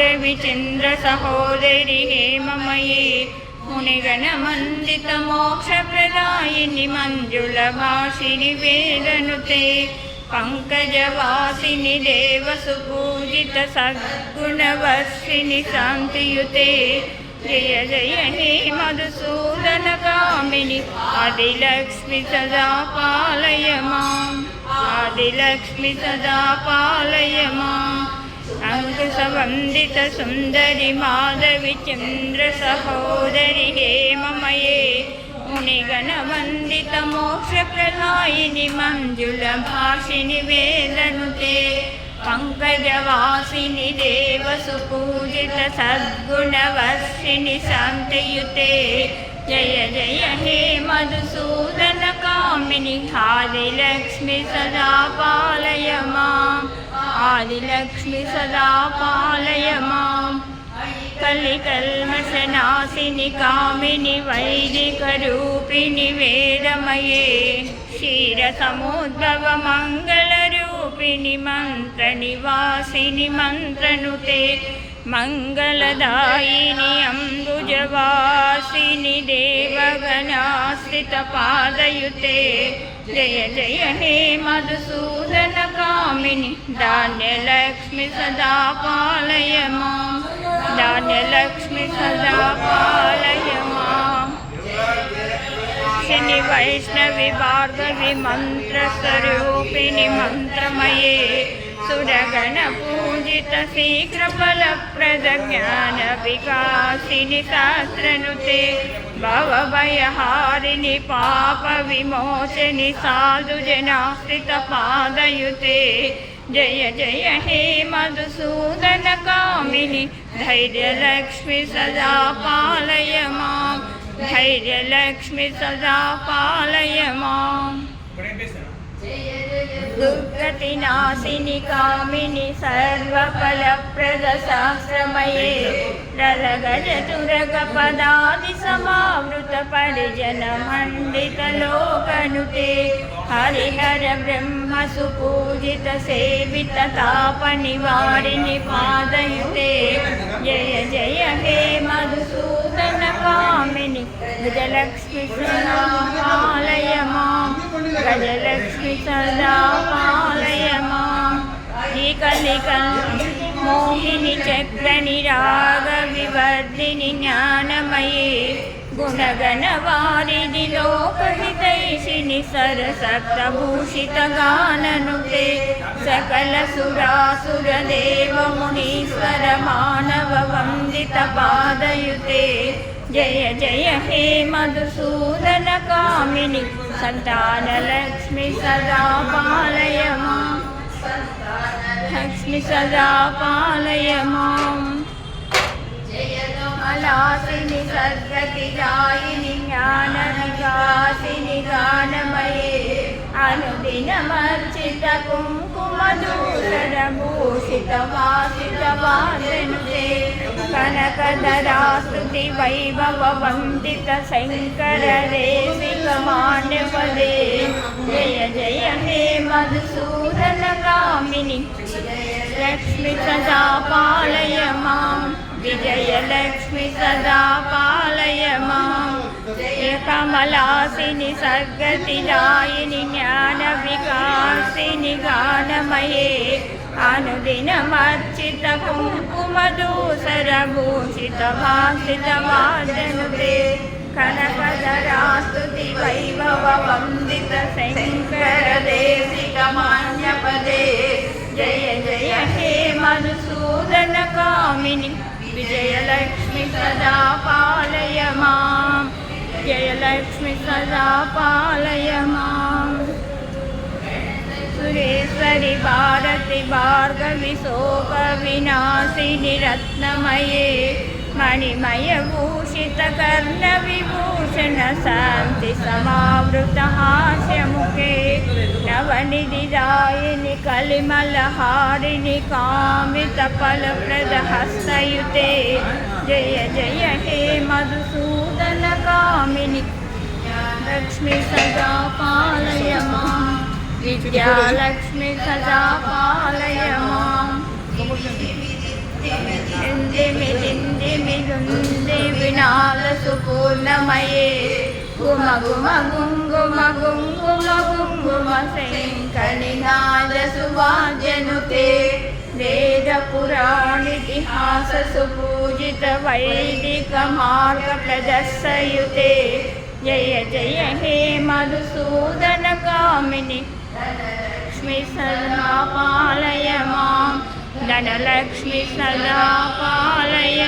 रविचन्द्रसहोदरि हेममयी मुनिगणमण्डितमोक्षप्रदायिनि मञ्जुलभाषिनि वेदनुते पङ्कजवासिनि देवसुपूजितसद्गुणवर्षिणि शान्तियुते जय जय हे मधुसूदनकामिनि आदिलक्ष्मि सदा पालय माम् आदिलक्ष्मि सदा पालय माम् अङ्कुशवन्दितसुन्दरि माधवि चन्द्रसहोदरि हेममये मुनिगणवन्दितमोक्षप्रदायिनि मञ्जुलभाषिनि वेदनुते पङ्कजवासिनि देवसुपूजितसद्गुणवर्षिणि शान्तियुते जय जय हे मधुसूदनकामिनि आदिलक्ष्मि सदा पालय माम्। आदिलक्ष्मि सदा पालय माम्। कलिकल्मषनाशिनि कामिनि वैदिकरूपिणि वेदमये। क्षीरसमुद्भवमङ्गलरूपिणि मन्त्रनिवासिनि मन्त्रनुते मङ्गलदायिनि अम्बुजवासिनि देवगणाश्रितपादयुते। जय जय हे मधुसूदनकामिनि धान्यलक्ष्मि सदा पालय माम् धान्यलक्ष्मि सदा पालय माम् शनि वैष्णवि भार्गवि मन्त्रस्वरूपिणि मन्त्रमये सुरगणपूजित शीघ्रफलप्रदज्ञानविकासिनि शास्त्रनुते भवभयहारिणि पापविमोचनि साधुजनाश्रितपादयुते जय जय हे मधुसूदनकामिनि धैर्यलक्ष्मि सदा पालय माम्। धैर्यलक्ष्मि सदा पालय माम्। दुर्गतिनाशिनि कामिनि सर्वफलप्रदशास्त्रमये रलगजतुरगपदादिसमावृतपरिजनमण्डितलोकनुते हरिहर ब्रह्म सुपूजित सेवित तापनिवारिणि पादयुते जय जय हे கஜலட்சுமி சதா பாலயமாம் ஸ்ரீகலிக மோகினி சக்கர நிராக விவர்தினி ஞானமயே गुणगणवारिधि लोकहितैषिनि सरसप्तभूषितगाननुते సకల సురాసురదేవ మునీశ్వర మానవ వందిత పాదయుతే జయ జయ హే మధుసూదన కామిని సంతానలక్ష్మి సదా పాలయ మాం లక్ష్మి సదా పాలయ మాం జ్ఞాన వికాసిని గానమయే అనుదిన మర్చిత కుంకుమ దూషణ భూషిత వాసిత వాదనుతే కనకధరాస్తుతి వైభవ వందిత శంకర రేసిక మాండవదే జయ జయ హే మధుసూదన కామిని లక్ష్మి సదా పాలయ మాం విజయ సదా పాలయ कमलासिनि सर्गतिदायिनि ज्ञानविकासिनि गानमये अनुदिनमर्चित कुङ्कुमधूसरभूषितभासितवादनुते कनकधरास्तुति वैभववन्दित शङ्करदेशिकमान्यपदे जय जय हे मधुसूदनकामिनि विजयलक्ष्मि सदा पालय माम् जयलक्ष्मि सदा पालय माम् सुरेश्वरि भारति भार्गवि शोकविनाशिनि रत्नमये मणिमयभूषितकर्णविभूषण शान्ति समावृतहास्यमुखे नवनिधिदायिनि कलिमलहारिणि कामितफलप्रदहस्तयुते। जय जय हे कामिनि लक्ष्मी सदा पालय मां विद्यालक्ष्मी सदा पालय मां विनालसुपूर्णमये गुम गुम गुङ्गुम गुङ्गुम गुङ्गुम शङ्कनिनादसुवाद పురాణితిహాస సుపూజిత వైదిక మార్గ ప్రదర్శయుతే జయ జయ హే మధుసూదన కామిని లక్ష్మి సదా పాలయ